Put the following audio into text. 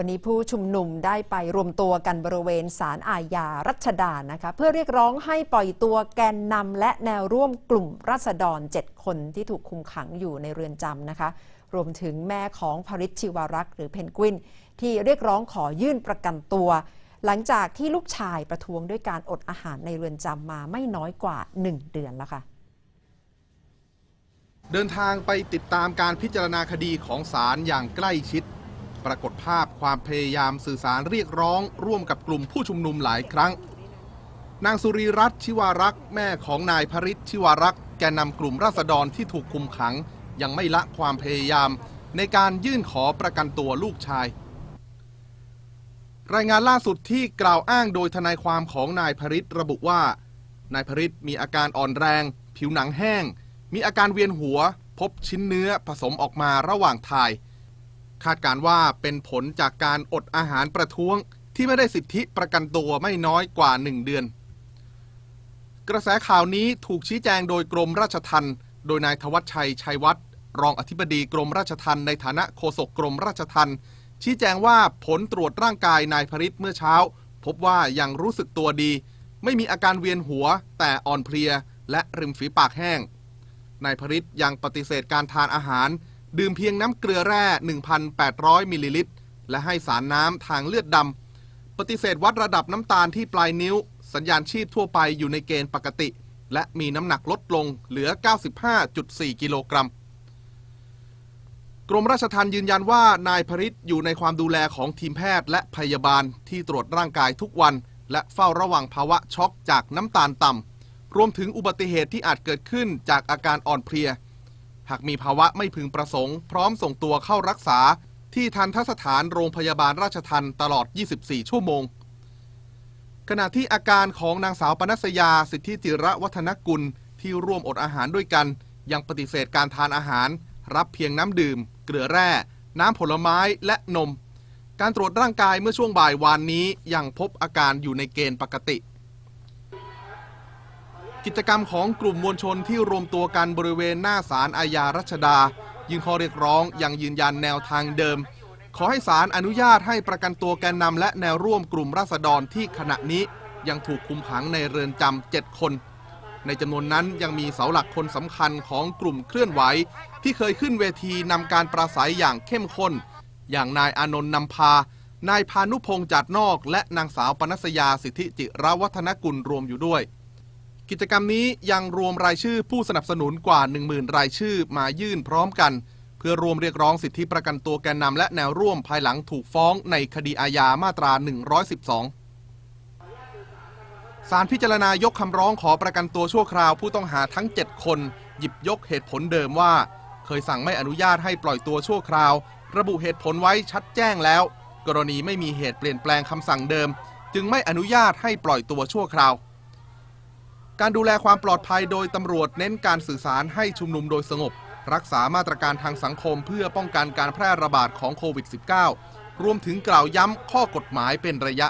วันนี้ผู้ชุมนุมได้ไปรวมตัวกันบริเวณศาลอาญารัชดานะคะเพื่อเรียกร้องให้ปล่อยตัวแกนนำและแนวร่วมกลุ่มรัษฎร 7 คนที่ถูกคุมขังอยู่ในเรือนจำนะคะ รวมถึงแม่ของพริชชิวารักษ์หรือเพนกวิน ที่เรียกร้องขอยื่นประกันตัว หลังจากที่ลูกชายประท้วงด้วยการอดอาหารในเรือนจำมาไม่น้อยกว่า 1 เดือนแล้วค่ะเดินทางไปติดตามการพิจารณาคดีของศาลอย่างใกล้ชิด ปรากฏภาพความพยายามสื่อสารเรียกร้อง ร่วมกับกลุ่มผู้ชุมนุมหลายครั้ง นางสุรีรัตน์ชิวารักษ์แม่ของนายพริชชิวารักษ์แกนนำกลุ่มราษฎรที่ถูกคุมขัง ยังไม่ละความพยายาม ในการยื่นขอประกันตัวลูกชาย รายงานล่าสุดที่กล่าวอ้างโดยทนายความของนายพริชระบุว่า นายพริชมีอาการอ่อนแรง ผิวหนังแห้ง มีอาการเวียนหัว พบชิ้นเนื้อผสมออกมาระหว่างถ่าย คาดการว่าเป็นผลจากการอดอาหารประท้วงที่ไม่ได้สิทธิประกันตัวไม่น้อยกว่า 1 เดือน กระแสข่าวนี้ถูกชี้แจงโดยกรมราชทัณฑ์โดยนายธวัชชัยชัยวัฒน์รองอธิบดีกรมราชทัณฑ์ในฐานะโฆษกกรมราชทัณฑ์ชี้แจงว่าผลตรวจร่างกายนายพริตเมื่อเช้า พบว่ายังรู้สึกตัวดี ไม่มีอาการเวียนหัว แต่อ่อนเพลีย และริมฝีปากแห้งนายพริตยังปฏิเสธการทานอาหาร ดื่มเพียงน้ำเกลือแร่ 1,800 มิลลิลิตร และให้สารน้ำทางเลือดดำ ปฏิเสธวัดระดับน้ำตาลที่ปลายนิ้ว สัญญาณชีพทั่วไปอยู่ในเกณฑ์ปกติ และมีน้ำหนักลดลงเหลือ 95.4 กิโลกรัม กรมราชทัณฑ์ยืนยันว่านายพริตอยู่ในความดูแลของทีมแพทย์และพยาบาลที่ตรวจร่างกายทุกวัน และเฝ้าระวังภาวะช็อกจากน้ำตาลต่ำรวมถึงอุบัติเหตุที่อาจเกิดขึ้นจากอาการอ่อนเพลีย หากมีภาวะไม่พึงประสงค์ พร้อมส่งตัวเข้ารักษา ที่ทันทสถานโรงพยาบาลราชทันตลอด 24 ชั่วโมง ขณะที่อาการของนางสาวปนัสยาสิทธิจิระวัฒนกุลที่ร่วมอดอาหารด้วยกัน ยังปฏิเสธการทานอาหาร รับเพียงน้ำดื่ม เกลือแร่ น้ำผลไม้และนม การตรวจร่างกายเมื่อช่วงบ่ายวานนี้ยังพบอาการอยู่ในเกณฑ์ปกติ กิจกรรมของกลุ่มมวลชนที่รวมตัวกันบริเวณหน้าศาลอาญารัชดา ยื่นข้อเรียกร้องยังยืนยันแนวทางเดิม ขอให้ศาลอนุญาตให้ประกันตัวแกนนำและแนวร่วมกลุ่มราษฎรที่ขณะนี้ยังถูกคุมขังในเรือนจำ7คน ในจำนวนนั้นยังมีเสาหลักคนสำคัญของกลุ่มเคลื่อนไหว ที่เคยขึ้นเวทีนำการปราศัยอย่างเข้มข้น อย่างนายอานนท์นำพานายพานุพงษ์จัดนอก และนางสาวปนัสยาสิทธิจิรวัฒนกุลรวมอยู่ด้วย กิจกรรมนี้ยังรวมรายชื่อผู้สนับสนุนกว่า 10,000 รายชื่อมายื่นพร้อมกัน เพื่อรวมเรียกร้องสิทธิประกันตัวแกนนำและแนวร่วมภายหลังถูกฟ้องในคดีอาญามาตรา 112 ศาลพิจารณายกคำร้องขอประกันตัวชั่วคราวผู้ต้องหาทั้ง 7 คน หยิบยกเหตุผลเดิมว่า เคยสั่งไม่อนุญาตให้ปล่อยตัวชั่วคราว ระบุเหตุผลไว้ชัดแจ้งแล้ว กรณีไม่มีเหตุเปลี่ยนแปลงคำสั่งเดิม จึงไม่อนุญาตให้ปล่อยตัวชั่วคราว การดูแลความปลอดภัยโดยตำรวจเน้นการสื่อสารให้ชุมนุมโดยสงบ รักษามาตรการทางสังคมเพื่อป้องกันการแพร่ระบาดของโควิด -19 รวมถึงกล่าวย้ำข้อกฎหมายเป็นระยะ